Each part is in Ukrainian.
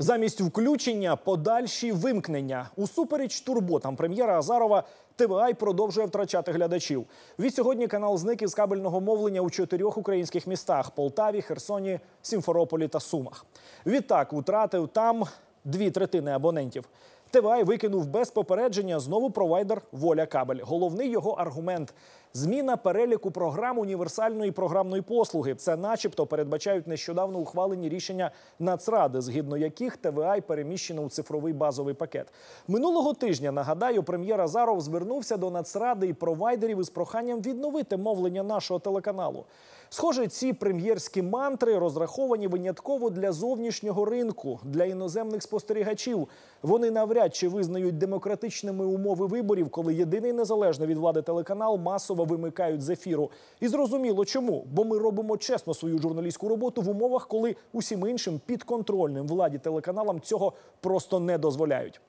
Замість включення подальші вимкнення. Усупереч турботам прем'єра Азарова ТВАЙ продовжує втрачати глядачів. Від сьогодні канал зник із кабельного мовлення у чотирьох українських містах: Полтаві, Херсоні, Сімферополі та Сумах. Відтак втратив там дві третини абонентів. ТВАЙ викинув без попередження знову провайдер Воля Кабель. Головний його аргумент зміна переліку програм універсальної програмної послуги. Це, начебто, передбачають нещодавно ухвалені рішення Нацради, згідно яких ТВАЙ переміщено у цифровий базовий пакет. Минулого тижня нагадаю, прем'єр Азаров звернувся до Нацради і провайдерів із проханням відновити мовлення нашого телеканалу. Схоже, ці прем'єрські мантри розраховані винятково для зовнішнього ринку, для іноземних спостерігачів. Вони навряд чи визнають демократичними умови виборів, коли єдиний незалежний від влади телеканал масово вимикають з ефіру. І зрозуміло, чому? Бо ми робимо чесно свою журналістську роботу в умовах, коли усім іншим підконтрольним владі телеканалам цього просто не дозволяють.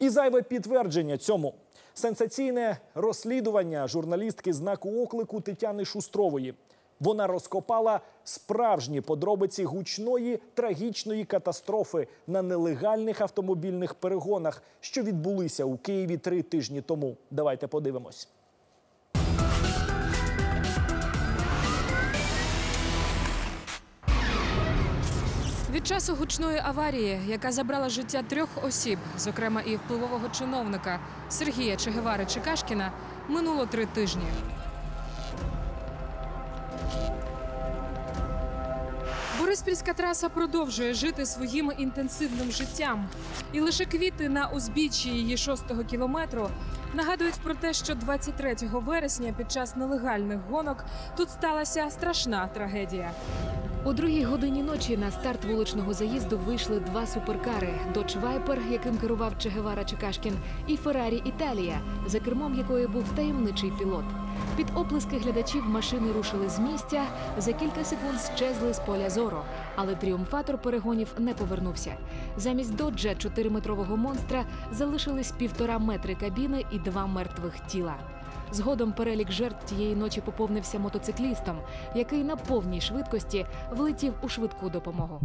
І зайве підтвердження цьому сенсаційне розслідування журналістки знаку оклику Тетяни Шустрової. Вона розкопала справжні подробиці гучної трагічної катастрофи на нелегальних автомобільних перегонах, що відбулися у Києві три тижні тому. Давайте подивимось. Від часу гучної аварії, яка забрала життя трьох осіб, зокрема і впливового чиновника Сергія Чегевари Чекашкіна, минуло три тижні. Бориспільська траса продовжує жити своїм інтенсивним життям. І лише квіти на узбіччі її шостого кілометру нагадують про те, що 23 вересня під час нелегальних гонок тут сталася страшна трагедія. У другій годині ночі на старт вуличного заїзду вийшли два суперкари: Dodge Viper, яким керував Чегевара Чекашкін, і Феррарі Італія, за кермом якої був таємничий пілот. Під оплески глядачів машини рушили з місця. За кілька секунд щезли з поля зору, але тріумфатор перегонів не повернувся. Замість доджа чотириметрового монстра залишились півтора метри кабіни і два мертвих тіла. Згодом перелік жертв тієї ночі поповнився мотоциклістом, який на повній швидкості влетів у швидку допомогу.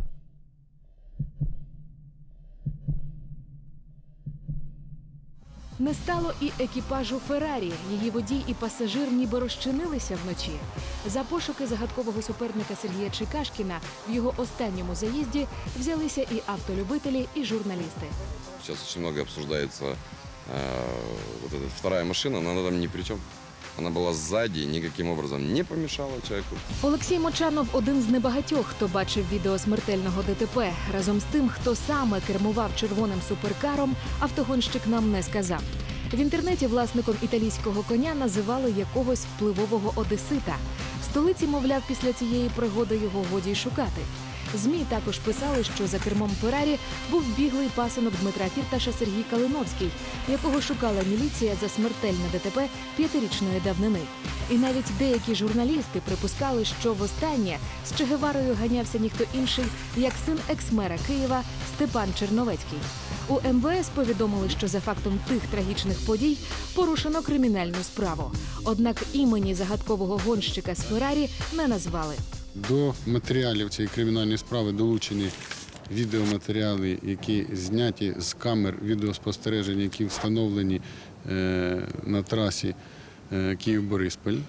Не стало і екіпажу Феррарі. Її водій і пасажир ніби розчинилися вночі. За пошуки загадкового суперника Сергія Чекашкіна в його останньому заїзді взялися і автолюбителі, і журналісти. Очень много обсуждается э, вот эта вторая машина, она там ни при чем. Она была сзади и никаким образом не помешала человеку. Олексій Мочанов один з небагатьох, хто бачив відео смертельного ДТП. Разом з тим, хто саме кермував червоним суперкаром, автогонщик нам не сказав. В інтернеті власником італійського коня називали якогось впливового одесита. В столиці, мовляв, після цієї пригоди його годі й шукати. ЗМІ також писали, що за кермом Феррарі був біглий пасинок Дмитра Фірташа Сергій Калиновський, якого шукала міліція за смертельне ДТП п'ятирічної давнини. І навіть деякі журналісти припускали, що востаннє з Чегеварою ганявся ніхто інший, як син екс-мера Києва Степан Черновецький. У МВС повідомили, що за фактом тих трагічних подій порушено кримінальну справу. Однак імені загадкового гонщика з Феррарі не назвали. До матеріалів цієї кримінальної справи долучені відеоматеріали, які зняті з камер відеоспостереження, які встановлені е, на трасі е, Київ-Бориспіль.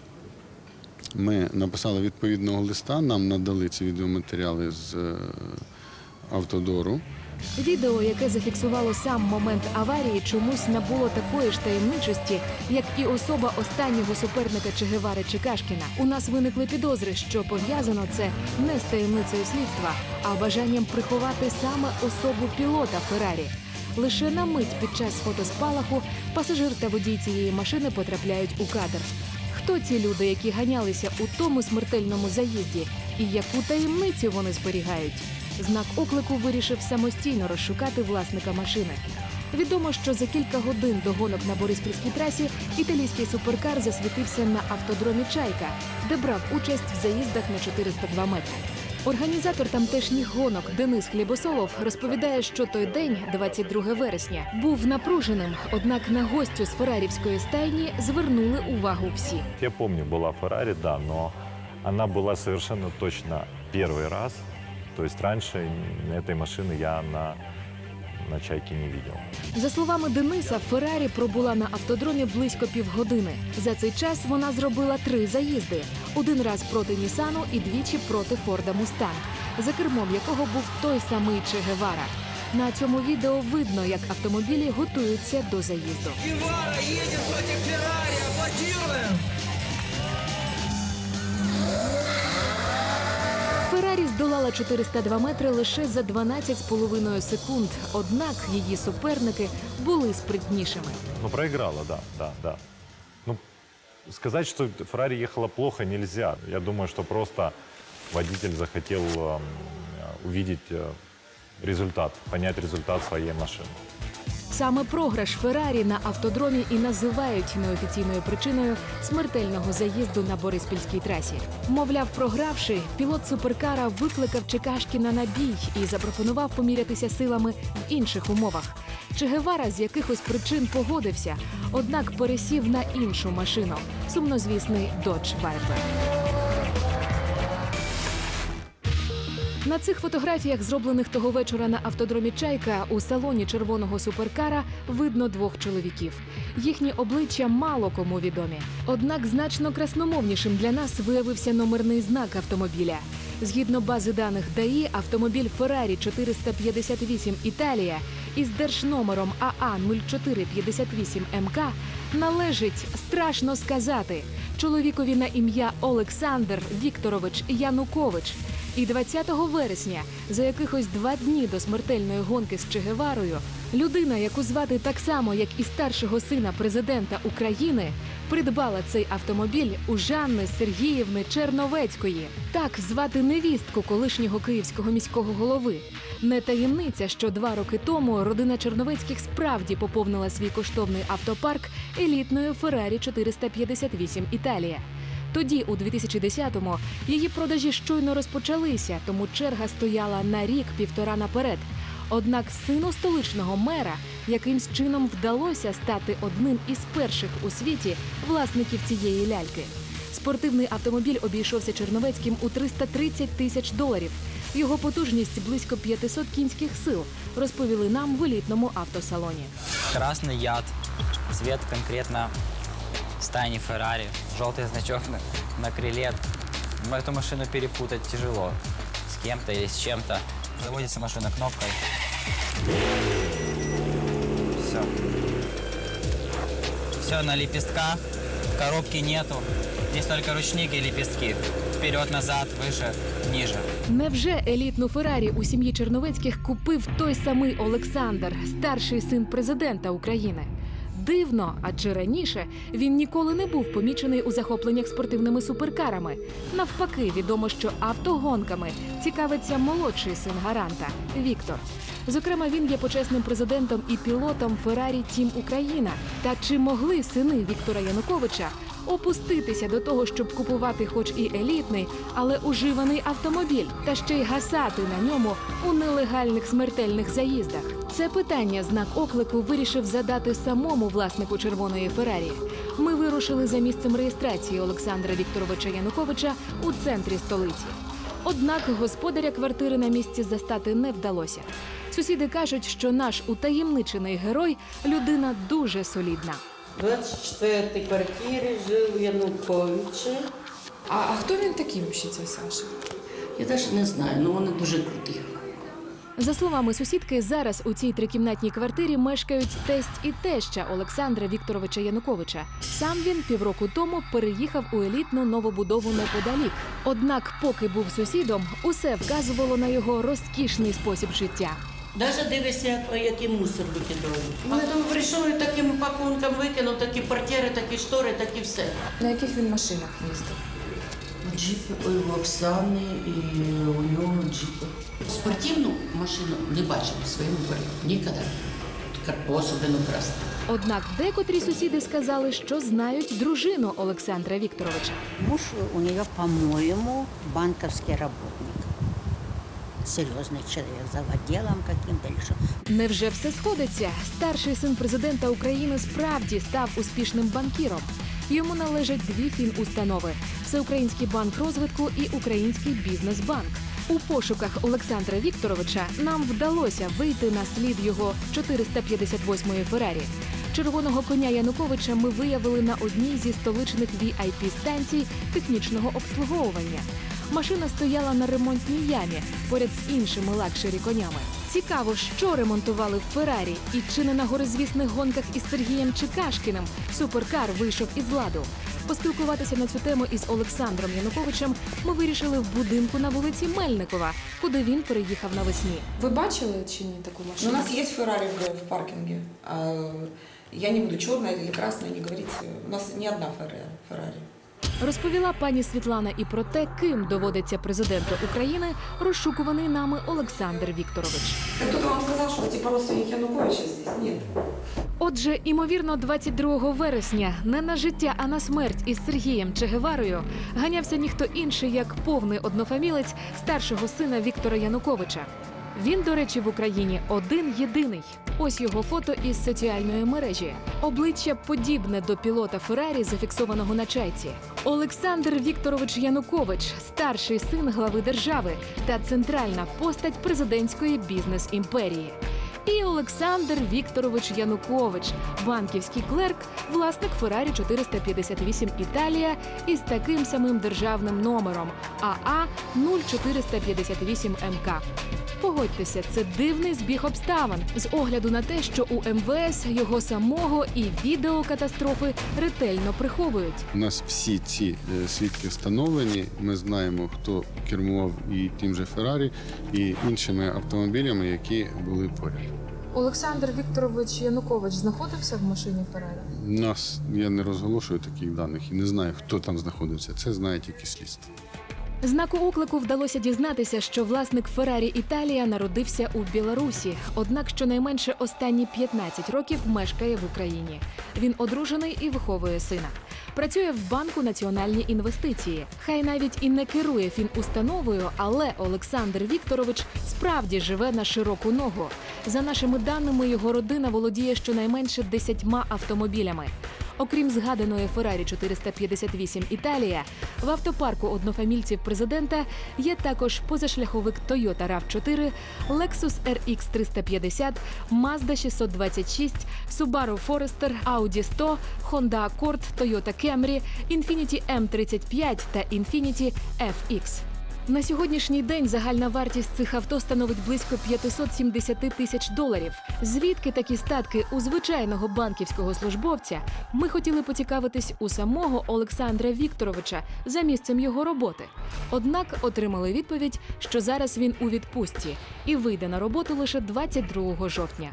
Ми написали відповідного листа, нам надали ці відеоматеріали з е, автодору. Відео, яке зафіксувало сам момент аварії, чомусь набуло такої ж таємничості, як і особа останнього суперника Чегевари Чекашкіна. У нас виникли підозри, що пов'язано це не з таємницею слідства, а бажанням приховати саме особу пілота Феррарі. Лише на мить під час фотоспалаху пасажир та водій цієї машини потрапляють у кадр. Хто ці люди, які ганялися у тому смертельному заїзді, і яку таємницю вони зберігають? Знак оклику вирішив самостійно розшукати власника машини. Відомо, що за кілька годин до гонок на Бориспільській трасі італійський суперкар засвітився на автодромі Чайка, де брав участь в заїздах на 402 метри. Організатор тамтешніх гонок Денис Хлібосолов розповідає, що той день, 22 вересня, був напруженим. Однак на гостю з феррарівської стайні звернули увагу всі. Я помню, была Феррари, да, но она была совершенно точно первый раз. То есть раньше этой машины я на, на «Чайке» не видел. За словами Дениса, Феррарі пробула на автодромі близько півгодини. За цей час вона зробила три заїзди: один раз проти Нісану і двічі проти Форда Мустанг, за кермом якого був той самий Че Гевара. На цьому відео видно, як автомобілі готуються до заїзду. Гевара едет против Феррари, аплодируем! Феррарі здолала 402 метри лише за 12,5 секунд. Однак її суперники були спритнішими. Ну, проиграла, да, да, да. Ну, сказать, что Феррари ехала плохо, нельзя. Я думаю, что просто водитель захотел эм, увидеть э, результат, понять результат своей машины. Саме програш Феррарі на автодромі і називають неофіційною причиною смертельного заїзду на Бориспільській трасі. Мовляв, програвши, пілот суперкара викликав Чекашкіна на бій і запропонував помірятися силами в інших умовах. Че Гевара з якихось причин погодився, однак пересів на іншу машину сумнозвісний Dodge Viper. На цих фотографіях, зроблених того вечора на автодромі Чайка, у салоні червоного суперкара видно двох чоловіків. Їхні обличчя мало кому відомі. Однак значно красномовнішим для нас виявився номерний знак автомобіля. Згідно бази даних ДАІ, автомобіль Ferrari 458 Італія із держномером АА 0458 МК належить страшно сказати чоловікові на ім'я Олександр Вікторович Янукович. І 20 вересня, за якихось два дні до смертельної гонки з Чегеварою, людина, яку звати так само, як і старшого сина президента України, придбала цей автомобіль у Жанни Сергіївни Черновецької. Так звати невістку колишнього київського міського голови. Не таємниця, що два роки тому родина Черновецьких справді поповнила свій коштовний автопарк елітною Феррарі 458 Італія. Тоді, у 2010-му, її продажі щойно розпочалися, тому черга стояла на рік-півтора наперед. Однак сину столичного мера якимсь чином вдалося стати одним із перших у світі власників цієї ляльки. Спортивний автомобіль обійшовся Черновецьким у 330 тисяч доларів. Його потужність близько 500 кінських сил, розповіли нам в елітному автосалоні. Красный яд, цвет конкретно стайни Феррари, желтый значок на, на крыле. Ну, Эту машину перепутать тяжело с кем-то или с чем-то. Заводится машина кнопкой. Все. Все на лепестках, коробки нету. Здесь только ручник и лепестки. Вперед-назад, выше, ниже. Невже елітну Феррарі у сім'ї Черновецьких купив той самий Олександр, старший син президента України? Дивно, адже раніше він ніколи не був помічений у захопленнях спортивними суперкарами. Навпаки, відомо, що автогонками цікавиться молодший син гаранта Віктор. Зокрема, він є почесним президентом і пілотом Феррарі Тім Україна. Та чи могли сини Віктора Януковича опуститися до того, щоб купувати, хоч і елітний, але уживаний автомобіль, та ще й гасати на ньому у нелегальних смертельних заїздах. Це питання знак оклику вирішив задати самому власнику червоної Феррарі. Ми вирушили за місцем реєстрації Олександра Вікторовича Януковича у центрі столиці. Однак господаря квартири на місці застати не вдалося. Сусіди кажуть, що наш утаємничений герой людина дуже солідна. В 24-й квартирі жив Янукович. А, а хто він такий взагалі, цей Саша? Я навіть не знаю, але вони дуже круті. За словами сусідки, зараз у цій трикімнатній квартирі мешкають тесть і теща Олександра Вікторовича Януковича. Сам він півроку тому переїхав у елітну новобудову неподалік. Однак, поки був сусідом, усе вказувало на його розкішний спосіб життя. Навіть дивися, який мусор викидали. Вони там прийшов і таким пакунком викинув, такі портьери, такі штори, такі все. На яких він машинах їздив? Джипи у Оксани і у нього джипи. Спортивну машину не бачив в своєму дворі. Ніколи. Особливо красну. Однак декотрі сусіди сказали, що знають дружину Олександра Вікторовича. Муж у нее, по-моему, банковский работник. Серьезный человек, за отделом каким-то. Невже все сходиться? Старший син президента України справді став успішним банкіром. Йому належать дві фінустанови: Всеукраїнський банк розвитку і Український бізнесбанк. У пошуках Олександра Вікторовича нам вдалося вийти на слід його 458-ї Феррарі. Червоного коня Януковича ми виявили на одній зі столичних vip станцій технічного обслуговування. Машина стояла на ремонтній ямі поряд з іншими лакшері конями. Цікаво, що ремонтували в Феррарі, і чи не на горизвісних гонках із Сергієм Чекашкіним суперкар вийшов із ладу. Поспілкуватися на цю тему із Олександром Януковичем ми вирішили в будинку на вулиці Мельникова, куди він переїхав навесні. Ви бачили чи ні таку Ну, машину? у нас есть Феррари в. А, я не буду черная или красная, не говорите. У нас не одна Феррари. Розповіла пані Світлана і про те, ким доводиться президенту України розшукуваний нами Олександр Вікторович. Кто-то вам сказал, что вы типа родственник Януковича здесь? Нет. Отже, імовірно, 22 вересня не на життя, а на смерть із Сергієм Чегеварою ганявся ніхто інший, як повний однофамілець старшого сина Віктора Януковича. Він, до речі, в Україні один єдиний. Ось його фото із соціальної мережі. Обличчя подібне до пілота Феррарі, зафіксованого на чайці. Олександр Вікторович Янукович, старший син глави держави та центральна постать президентської бізнес-імперії. І Олександр Вікторович Янукович, банківський клерк, власник Феррарі 458 Італія із таким самим державним номером АА 0458 МК. Погодьтеся, це дивний збіг обставин з огляду на те, що у МВС його самого і відео катастрофи ретельно приховують. У нас всі ці е, свідки встановлені. Ми знаємо, хто кермував і тим же Феррарі, і іншими автомобілями, які були поряд. Олександр Вікторович Янукович знаходився в машині Феррарі? Нас я не розголошую таких даних і не знаю, хто там знаходився. Це знає тільки слідство. Знаку оклику вдалося дізнатися, що власник Феррарі Італія народився у Білорусі, однак щонайменше останні 15 років мешкає в Україні. Він одружений і виховує сина. Працює в банку національні інвестиції. Хай навіть і не керує фінустановою, але Олександр Вікторович справді живе на широку ногу. За нашими даними, його родина володіє щонайменше 10 автомобілями. Окрім згаданої Феррарі 458 Італія, в автопарку однофамільців президента є також позашляховик Toyota RAV4, Lexus RX 350, Mazda 626, Subaru Forester, Audi 100, Honda Accord, Toyota Camry, Infiniti M35 та Infiniti FX. На сьогоднішній день загальна вартість цих авто становить близько 570 тисяч доларів. Звідки такі статки у звичайного банківського службовця? Ми хотіли поцікавитись у самого Олександра Вікторовича за місцем його роботи. Однак отримали відповідь, що зараз він у відпустці і вийде на роботу лише 22 жовтня.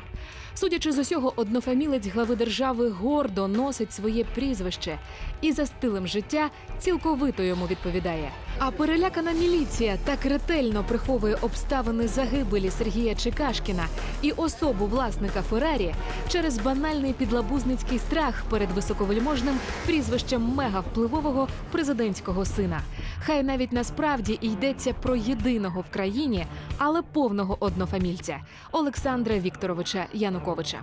Судячи з усього, однофамілець глави держави гордо носить своє прізвище і за стилем життя цілковито йому відповідає. А перелякана міліція так ретельно приховує обставини загибелі Сергія Чекашкіна і особу власника Феррарі через банальний підлабузницький страх перед високовельможним прізвищем мегавпливового президентського сина. Хай навіть насправді йдеться про єдиного в країні, але повного однофамільця Олександра Вікторовича Януковича.